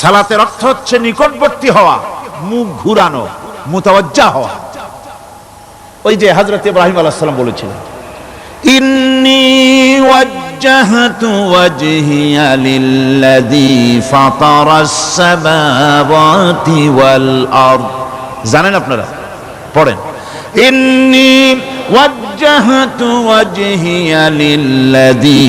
সালাতের অর্থ হচ্ছে নিকটবর্তী হওয়া মুখ ঘুরানো মুতাওয়াজ্জা হওয়া ওই যে হযরত ইব্রাহিম আলাইহিস সালাম বলেছিলেন إني وجهت وجهي للذي فطر السماوات والأرض জানেন আপনারা পড়েন إني وجهت وجهي للذي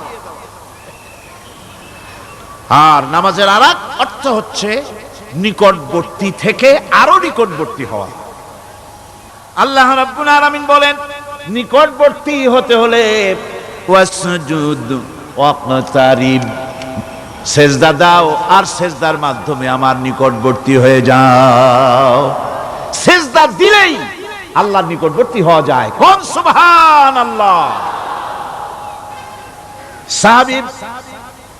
আর নামাজের আর অর্থ হচ্ছে নিকটবর্তী থেকে আরও নিকটবর্তী হওয়া। আল্লাহ রাব্বুল আলামিন বলেন, নিকটবর্তী হতে হলে ওয়াসজুদ ওয়াকতারিব সেজদা দাও আর সেজদার মাধ্যমে আমার নিকটবর্তী হয়ে যাও। সেজদা দিলেই আল্লাহর নিকটবর্তী হওয়া যায়। কোন আল্লাহ সাহাবী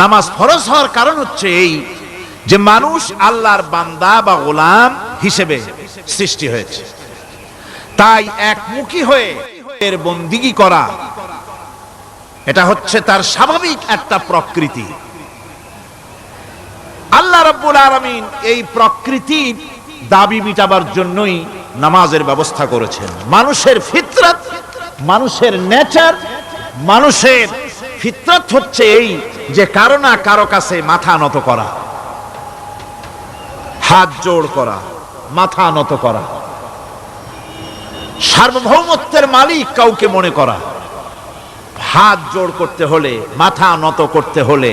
নামাজ ফরজ হওয়ার কারণ হচ্ছে এই যে মানুষ আল্লাহর বান্দা বা গোলাম হিসেবে সৃষ্টি হয়েছে। তাই একমুখী হয়ে এর বন্দিগি করা, এটা হচ্ছে তার স্বাভাবিক একটা প্রকৃতি। আল্লাহ রাব্বুল আলামিন এই প্রকৃতির দাবি মিটাবার জন্যই নামাজের ব্যবস্থা করেছেন। মানুষের ফিতরত, মানুষের নেচার, মানুষের ফিতরত হচ্ছে এই যে কারও না কারও কাছে মাথা নত করা, হাত জোড় করা, মাথা নত করা, সার্বভৌমত্বের মালিক কাউকে মনে করা, হাত জোড় করতে হলে, মাথা নত করতে হলে,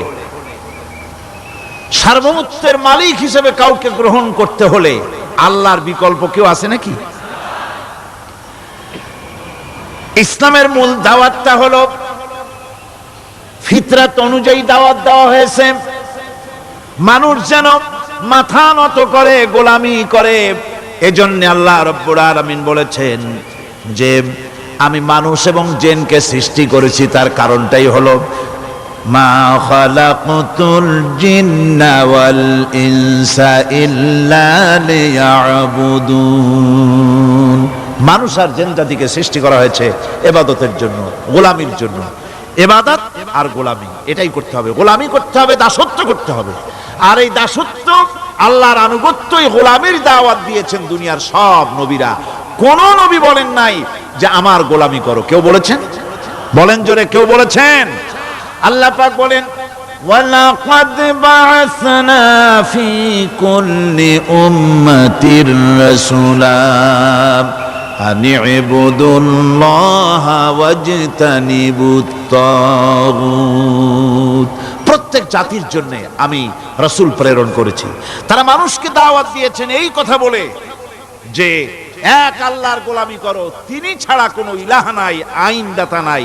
সার্বভৌমত্বের মালিক হিসেবে কাউকে গ্রহণ করতে হলে আল্লাহর বিকল্প কেউ আছে নাকি? ইসলামের মূল দাওয়াতটা হলো ফিতরাত অনুযায়ী দাওয়াত দেওয়া হয়েছে। মানুষ যেন মাথা নত করে, গোলামি করে, এজন্য আল্লাহ রব্বুল আলামিন বলেছেন যে, আমি মানুষ এবং জেনকে সৃষ্টি করেছি, তার কারণটাই হলো, মা খালাকতুল জিন্না ওয়াল ইনসা ইল্লা লিয়াবুদুন। মানুষ আর জেন জাতিকে সৃষ্টি করা হয়েছে এবাদতের জন্য, গোলামির জন্য। এবাদত আর গোলামি এটাই করতে হবে গোলামি করতে হবে দাসত্ব করতে হবে আর এই দাসত্ব আল্লাহর আনুগত্যই গোলামির দাওয়াত দিয়েছেন দুনিয়ার সব নবীরা কোন নবী বলেন নাই যে আমার গোলামি করো কেউ বলেছেন বলেন জোরে কেউ বলেছেন আল্লাহ পাক বলেন ولقد بعثنا في كل أمة رسولا أن اعبدوا الله واجتنبوا الطاغوت প্রত্যেক জাতির জন্য আমি রসুল প্রেরণ করেছি তারা মানুষকে দাওয়াত দিয়েছেন এই কথা বলে যে এক আল্লাহর গোলামি করো তিনি ছাড়া কোনো ইলাহা নাই আইন দাতা নাই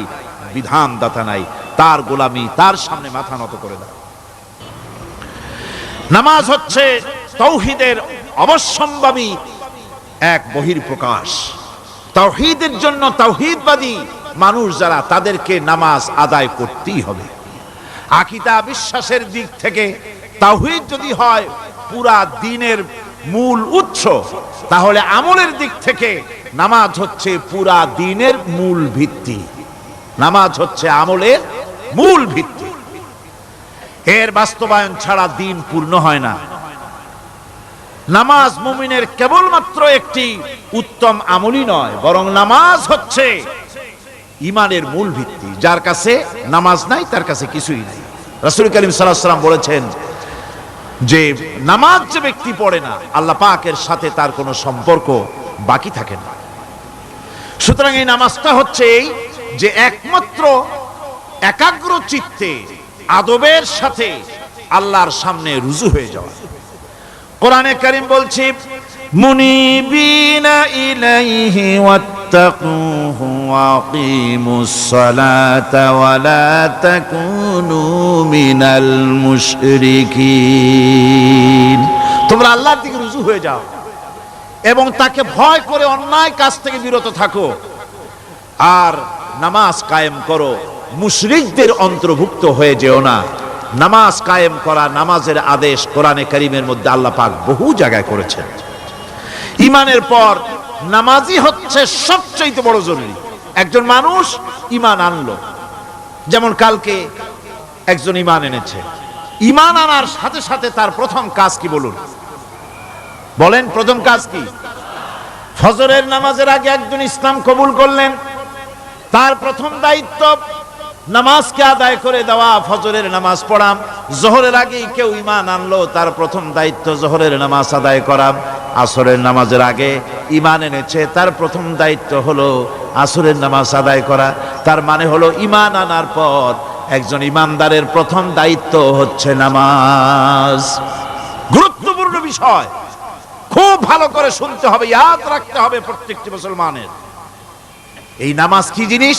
বিধান দাতা নাই তার গোলামি তার সামনে মাথা নত করে দাও নামাজ হচ্ছে তৌহিদের অবশ্যম্ভাবী এক বহির প্রকাশ তৌহিদের জন্য তৌহিদবাদী মানুষ যারা, তাদেরকে নামাজ আদায় করতেই হবে। আকিদা বিশ্বাসের দিক থেকে তাওহীদ যদি হয়, পুরা দিনের মূল উৎস, তাহলে আমলের দিক থেকে নামাজ হচ্ছে পুরা দিনের মূল ভিত্তি। নামাজ হচ্ছে আমলের মূল ভিত্তি। এর বাস্তবায়ন ছাড়া দিন পূর্ণ হয় না। নামাজ মুমিনের কেবলমাত্র একটি উত্তম আমলই নয়, বরং নামাজ হচ্ছে ইমানের মূল ভিত্তি। যার কাছে নামাজ নাই, তার কাছে কিছুই নাই। রাসূল করিম সাল্লাম বলেছেন যে, নামাজ যে ব্যক্তি পড়ে না, আল্লাহ পাকের সাথে তার কোনো সম্পর্ক বাকি থাকে না। সুতরাং এই নামাজটা হচ্ছে এই যে একমাত্র একাগ্র চিত্তে, আদবের সাথে আল্লাহর সামনে রুজু হয়ে যাওয়া। কোরআনে করিম বলছি ইলাইহি ওয়াত্তাকুহু ওয়াকিমুস সালাতা ওয়া লা তাকুনু মিনাল মুশরিকিন। তোমরা আল্লাহর দিকে রুজু হয়ে যাও এবং তাকে ভয় করে অন্যায় কাজ থেকে বিরত থাকো। আর নামাজ কায়েম করো। মুশরিকদের অন্তর্ভুক্ত হয়ে যেও না। নামাজ কায়েম করা, নামাজের আদেশ কোরআনে কারিমের মধ্যে আল্লাহ পাক বহু জায়গায় করেছেন। ইমানের পর নামাজই হচ্ছে সবচেয়ে বড় জরুরি। একজন মানুষ ইমান আনলো। যেমন কালকে একজন ইমান এনেছে। ইমান আনার সাথে সাথে তার প্রথম কাজ কি বলুন? বলেন, প্রথম কাজ কি? ফজরের নামাজের আগে একজন ইসলাম কবুল করলেন। তার প্রথম দায়িত্ব নামাজকে আদায় করে দেওয়া, ফজরের নামাজ পড়াম। জোহরের আগেই কেউ ইমান আনলো, তার প্রথম দায়িত্ব জোহরের নামাজ আদায় করা। আসরের নামাজের আগে ইমান এনেছে, তার প্রথম দায়িত্ব হলো আসরের নামাজ আদায় করা। তার মানে হলো ইমান আনার পর একজন ইমানদারের প্রথম দায়িত্ব হচ্ছে নামাজ। গুরুত্বপূর্ণ বিষয়। খুব ভালো করে শুনতে হবে, ইয়াদ রাখতে হবে প্রত্যেকটি মুসলমানের। এই নামাজ কি জিনিস?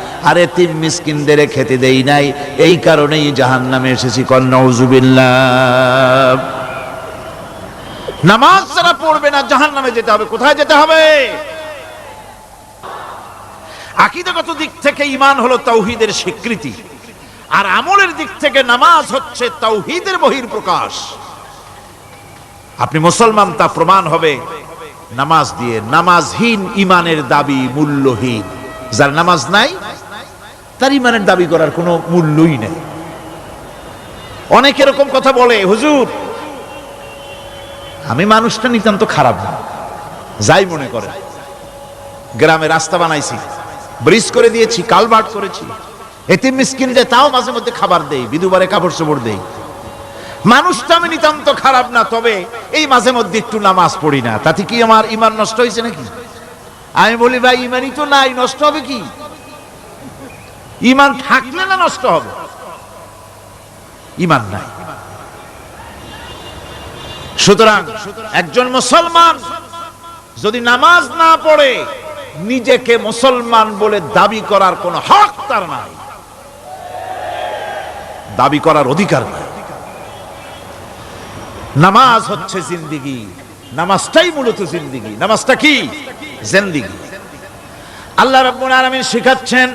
আর এতিম মিসকিনদের খেতে দেই নাই। এই কারণেই জাহান্নামে এসেছি কন্নউজুবিল্লাহ নামাজ যারা পড়বে না, জাহান্নামে যেতে হবে। কোথায় যেতে হবে? আকিদাগত দিক থেকে ঈমান হলো তাওহীদের স্বীকৃতি। আর আমলের দিক থেকে নামাজ হচ্ছে তৌহিদের বহির প্রকাশ আপনি মুসলমান, তা প্রমাণ হবে। নামাজ দিয়ে, নামাজহীন ইমানের দাবি মূল্যহীন। যার নামাজ নাই তার ইমানের দাবি করার কোনো মূল্যই নেই। অনেক এরকম কথা বলে, হুজুর, আমি মানুষটা নিতান্ত খারাপ না। যাই মনে করে, গ্রামে রাস্তা বানাইছি, ব্রিজ করে দিয়েছি, কালভার্ট করেছি। এতে মিসকিন যায় তাও মাঝে মধ্যে খাবার দেই, বিধুবারে কাপড় চোপড় দেই। মানুষটা আমি নিতান্ত খারাপ না, তবে এই মাঝে মধ্যে একটু নামাজ পড়ি না। তাতে কি আমার ইমান নষ্ট হয়েছে নাকি? আমি বলি, ভাই, ইমানই তো নাই, নষ্ট হবে কি? ইমান থাকলে না নষ্ট হবে? ইমান নাই। সুতরাং একজন মুসলমান যদি নামাজ না পড়ে, নিজেকে মুসলমান বলে দাবি করার কোন হক তার নাই। দাবি করার অধিকার নাই। নামাজ হচ্ছে জিন্দিগি, নামাজটাই মূলত জিন্দিগি। নামাজটা কি? জিন্দিগি। আল্লাহ রাব্বুল আলামিন শেখাচ্ছেন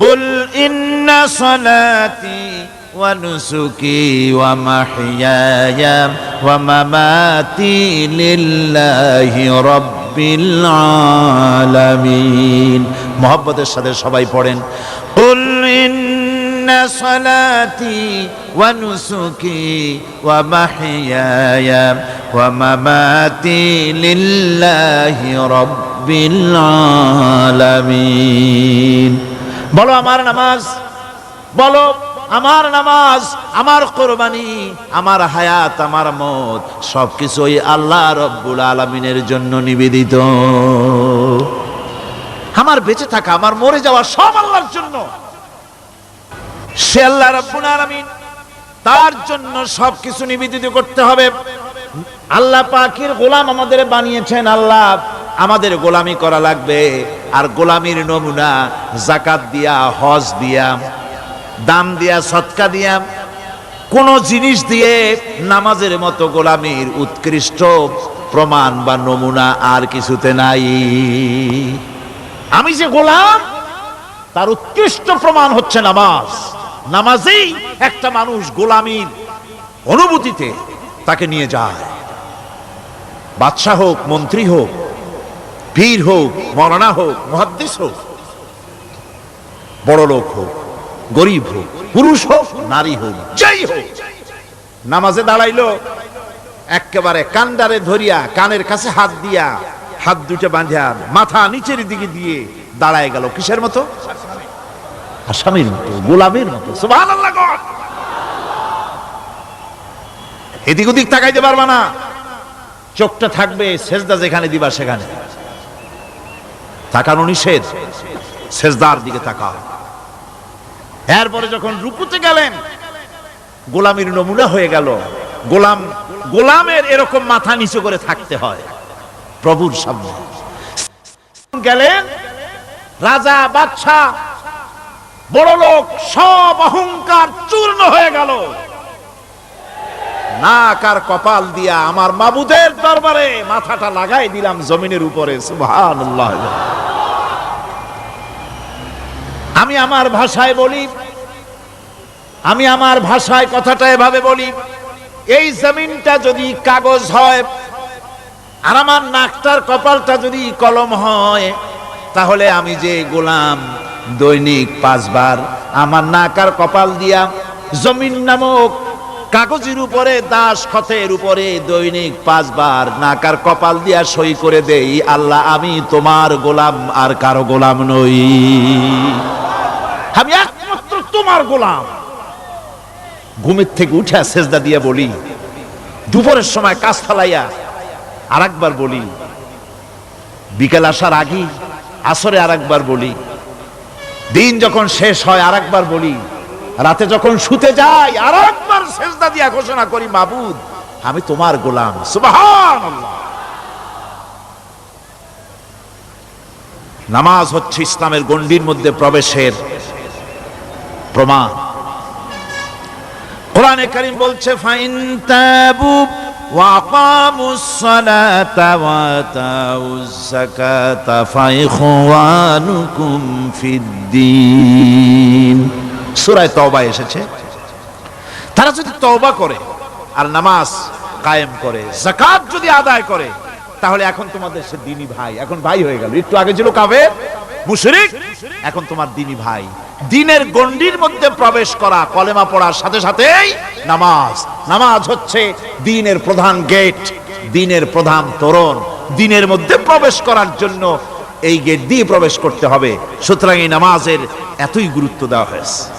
قل إن صلاتي ونسكي ومحياي ومماتي لله رب العالمين মহব্বতের সাথে সবাই পড়েন قل إن صلاتي ونسكي ومحياي ومماتي لله رب العالمين বলো আমার নামাজ। বলো আমার নামাজ, আমার কোরবানি, আমার হায়াত, আমার মত, সবকিছুই আল্লাহ রব্বুল আলমিনের জন্য নিবেদিত। আমার বেঁচে থাকা, আমার মরে যাওয়া সব আল্লাহর জন্য। সে আল্লাহ রব্বুল আলামিন তার জন্য সবকিছু নিবেদিত করতে হবে। আল্লাহ পাখির গোলাম আমাদের বানিয়েছেন, আল্লাহ আমাদের গোলামি করা লাগবে। আর গোলামির নমুনা জাকাত দিয়া, হজ দিয়া দাম দিয়া, সৎকা দিয়া। কোন জিনিস দিয়ে নামাজের মতো গোলামির উৎকৃষ্ট প্রমাণ বা নমুনা আর কিছুতে নাই। আমি যে গোলাম, তার উৎকৃষ্ট প্রমাণ হচ্ছে নামাজ। নামাজেই একটা মানুষ গোলামির অনুভূতিতে তাকে নিয়ে যায়। বাদশাহ হোক, মন্ত্রী হোক পীর হোক, মরানা হোক মহাদ্দেশ হোক, বড় লোক হোক, গরিব হোক, পুরুষ হোক, নারী হোক, যাই হোক, নামাজে দাঁড়াইলো, একেবারে কান্ডারে ধরিয়া, কানের কাছে হাত দিয়া, হাত দুটো বাঁধিয়া, মাথা নিচের দিকে দিয়ে দাঁড়ায় গেল। কিসের মতো? আসামির মতো, গোলামের মতো এদিক ওদিক তাকাইতে পারবা না। চোখটা থাকবে, সেজদা যেখানে দিবা সেখানে। তাকানো নিষেধ। সেজদার দিকে তাকা এরপরে যখন রুকুতে গেলেন, গোলামের নমুনা হয়ে গেল। গোলাম, গোলামের এরকম মাথা নিচু করে থাকতে হয়। প্রভুর সামনে। গেলেন, রাজা, বাদশাহ বড় লোক সব অহংকার চূর্ণ হয়ে গেল। কপাল দিয়া আমার মাবুদের দরবারে মাথাটা লাগাই দিলাম জমিনের উপরে আমি আমার ভাষায় বলি, আমি আমার ভাষায় কথাটা এভাবে বলি, এই জমিনটা যদি কাগজ হয় আর আমার নাকটার কপালটা যদি কলম হয়, তাহলে আমি যে গোলাম দৈনিক পাঁচবার, আমার নাক আর কপাল দিয়া জমিন নামক কাগজের উপরে দাস খতের উপরে দৈনিক পাঁচবার, নাকার কপাল দিয়া সই করে দেই, আল্লাহ আমি তোমার গোলাম আর কারও গোলাম নই। আমি একমাত্র তোমার গোলাম। ঘুমের থেকে উঠে সেজদা দিয়ে বলি, দুপুরের সময় কাজ ফালাইয়া আর একবার বলি, বিকেল আসার আগেই আসরে আর একবার বলি, দিন যখন শেষ হয় আর একবার বলি রাতে যখন শুতে যাই আর একবার সেজদা দিয়া ঘোষণা করি মাবুদ আমি তোমার গোলাম সুবহানাল্লাহ নামাজ হচ্ছে ইসলামের গণ্ডির মধ্যে প্রবেশের প্রমাণ কোরআনে কারীম বলছে ফাইন তাবু وأقاموا الصلاة وآتوا الزكاة فإخوانكم في الدين সূরায় তওবা এসেছে। তারা যদি তওবা করে আর নামাজ কায়েম করে, যাকাত যদি আদায় করে, তাহলে এখন তোমাদের সে দিনী ভাই, এখন ভাই হয়ে গেল। একটু আগে ছিল কাফের, মুশরিক, এখন তোমার দিনী ভাই। দিনের গণ্ডির মধ্যে প্রবেশ করা, কলেমা পড়ার সাথে সাথেই নামাজ। নামাজ হচ্ছে দিনের প্রধান গেট, দিনের প্রধান তোরণ। দিনের মধ্যে প্রবেশ করার জন্য এই গেট দিয়ে প্রবেশ করতে হবে। সুতরাং এই নামাজের এতই গুরুত্ব দেওয়া হয়েছে।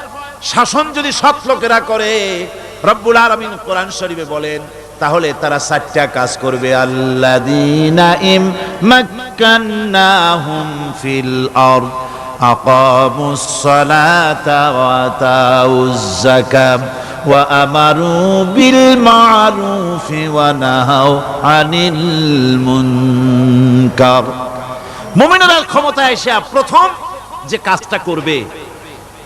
শাসন যদি সৎ লোকেরা করে, রব্বুল আলমিন কোরআন শরীফে বলেন, তাহলে তারা সাতটা কাজ করবে। আল্লাহ ইম ফিল আরদ, আকামুস সালাতা ওয়া ওয়া আমারু বিল মারুফি ওয়া নাহাউ আনিল মুনকার। ক্ষমতায় এসে প্রথম যে কাজটা করবে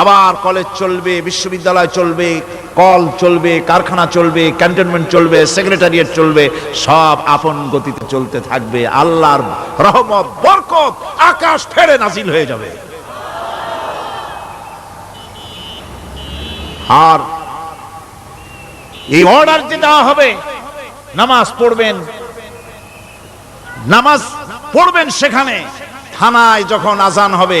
আবার কলেজ চলবে, বিশ্ববিদ্যালয় চলবে কল চলবে, কারখানা চলবে ক্যান্টনমেন্ট চলবে সেক্রেটারিয়েট চলবে, সব আপন গতিতে চলতে থাকবে। আল্লাহর রহমত, বরকত, আকাশ ফেরে নাজিল হয়ে যাবে। আর এই অর্ডার যে দেওয়া হবে, নামাজ পড়বেন নামাজ পড়বেন সেখানে, থানায় যখন আজান হবে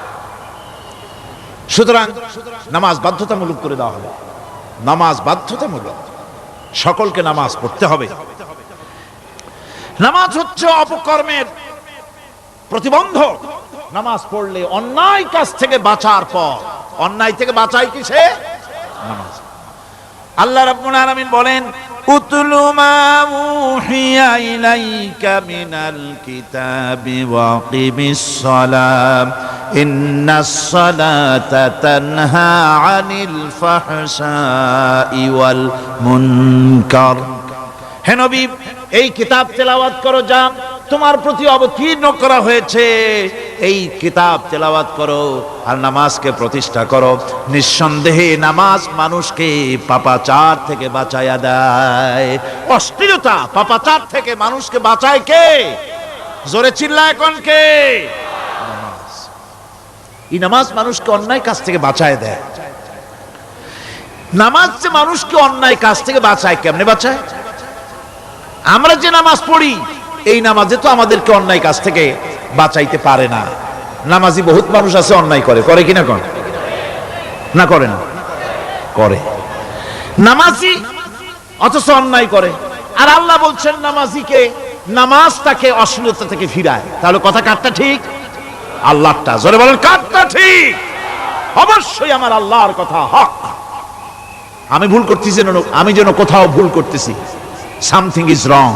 সুতরাং নামাজ বাধ্যতামূলক করে দেওয়া হবে। নামাজ বাধ্যতামূলক। সকলকে নামাজ পড়তে হবে। নামাজ হচ্ছে অপকর্মের প্রতিবন্ধক। নামাজ পড়লে অন্যায় কাজ থেকে বাঁচার পর অন্যায় থেকে বাঁচাই কিসে নামাজ। আল্লাহ রাব্বুল আলামিন বলেন মা উহিয়া ইলাইকা মিনাল কিতাবি ওয়াকিমিস সালাম। ইন্নাস সালাতা তানহা আনিল ফাহশাই ওয়াল মুনকার। হে নবী, এই কিতাব তেলাওয়াত করো যা। তোমার প্রতি অবতীর্ণ করা হয়েছে। এই কিতাব তেলাওয়াত করো আর নামাজকে প্রতিষ্ঠা করো। নিঃসন্দেহে নামাজ মানুষকে পাপাচার থেকে বাঁচায়া দেয়। অশ্লীলতা পাপাচার থেকে মানুষকে বাঁচায় কে? জোরে চিল্লায় কোন কে? এই নামাজ মানুষকে অন্যায় কাজ থেকে বাঁচায় দেয়। নামাজ যে মানুষকে অন্যায় কাজ থেকে বাঁচায় কেমনে বাঁচায়? আমরা যে নামাজ পড়ি, এই নামাজে তো আমাদেরকে অন্যায় কাজ থেকে বাঁচাইতে পারে না। নামাজি বহুত মানুষ আছে, অন্যায় করে। করে কিনা কন? না করে না? করে। নামাজি অথচ অন্যায় করে। আর আল্লাহ বলছেন, নামাজিকে নামাজ তাকে অশ্লীলতা থেকে ফিরায়। তাহলে কথা কারটা ঠিক? আল্লাহটা জোরে বলেন, কারটা ঠিক? অবশ্যই আমার আল্লাহর কথা হক। আমি ভুল করতেছি আমি যেন কোথাও ভুল করতেছি। সামথিং ইজ রং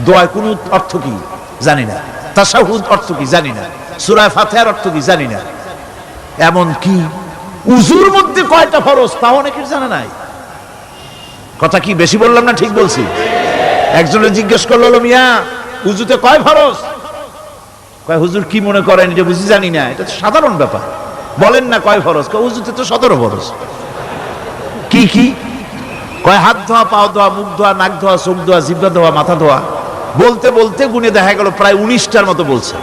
দোয়া কুনুত অর্থ কি? জানি না। তাশাহুদ অর্থ কি? জানি না। সূরা ফাতিহার অর্থ কি? জানি না। এমন কি? উজুর মধ্যে কয়টা ফরজ তা অনেকের জানা নাই। কথা কি বেশি বললাম না ঠিক বলছি? একজনে জিজ্ঞেস করল মিয়া, উজুতে কয় ফরজ? কয়, হুজুর কি মনে করেন? এটা বুঝি জানি না। এটা তো সাধারণ ব্যাপার। বলেন না কয় ফরজ? কয়, উজুতে তো সতেরো ফরজ। কি কি? কয়, হাত ধোয়া, পাও ধোয়া, মুখ ধোয়া, নাক ধোয়া, চোখ ধোয়া, জিব্বা ধোয়া, মাথা ধোয়া। বলতে বলতে গুনে দেখা গেল, প্রায় উনিশটার মতো বলছে।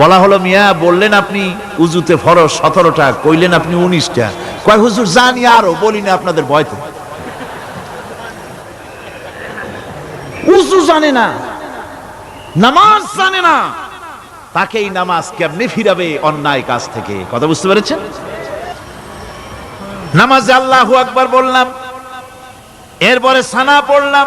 বলা হলো, মিয়া, বললেন আপনি উজুতে ফরজ সতেরোটা, কইলেন আপনি উনিশটা। কয়, হুজুর, জানি আরও, বলি না আপনাদের ভয়তে। উজু জানে না, নামাজ জানে না। তাকে এই নামাজ কেমনে ফিরাবে অন্যায় কাজ থেকে, কথা বুঝতে পেরেছেন? নামাজে আল্লাহু আকবার বললাম, এরপরে সানা পড়লাম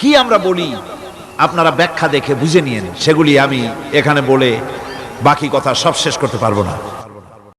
কি আমরা বলি? আপনারা ব্যাখ্যা দেখে বুঝে নিয়েন। সেগুলি আমি এখানে বলে বাকি কথা সব শেষ করতে পারব না।